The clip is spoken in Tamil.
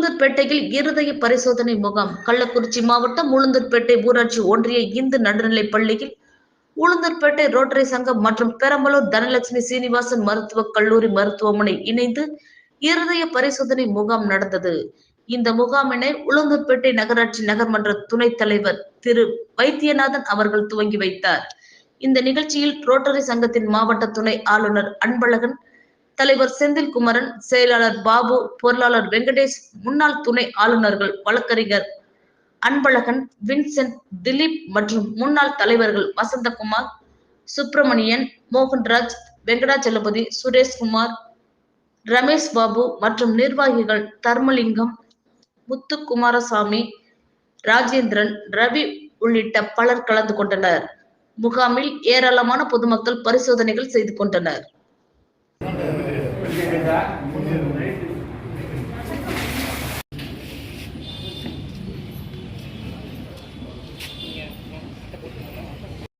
உளுந்தூர்பேட்டையில் இருதய பரிசோதனை முகாம். கள்ளக்குறிச்சி மாவட்டம் உளுந்தூர்பேட்டை ஊராட்சி ஒன்றிய இந்து நடுநிலைப் பள்ளியில் உளுந்தூர்பேட்டை ரோட்டரி சங்கம் மற்றும் பெரம்பலூர் தனலட்சுமி சீனிவாசன் மருத்துவக் கல்லூரி மருத்துவமனை இணைந்து இருதய பரிசோதனை முகாம் நடந்தது. இந்த முகாமினை உளுந்தூர்பேட்டை நகராட்சி நகர்மன்ற துணைத் தலைவர் திரு வைத்தியநாதன் அவர்கள் துவங்கி வைத்தார். இந்த நிகழ்ச்சியில் ரோட்டரி சங்கத்தின் மாவட்ட துணை ஆளுநர் அன்பழகன் தலைவர் செந்தில் குமரன் செயலாளர் பாபு பொருளாளர் வெங்கடேஷ் முன்னாள் துணை ஆளுநர்கள் வழக்கறிஞர் அன்பழகன் வின்சென்ட் திலீப் மற்றும் முன்னாள் தலைவர்கள் வசந்தகுமார் சுப்பிரமணியன் மோகன்ராஜ் வெங்கடாச்சலபதி சுரேஷ்குமார் ரமேஷ் பாபு மற்றும் நிர்வாகிகள் தர்மலிங்கம் முத்துக்குமாரசாமி ராஜேந்திரன் ரவி உள்ளிட்ட பலர் கலந்து கொண்டனர். முகாமில் ஏராளமான பொதுமக்கள் பரிசோதனைகள் செய்து கொண்டனர். Obrigado.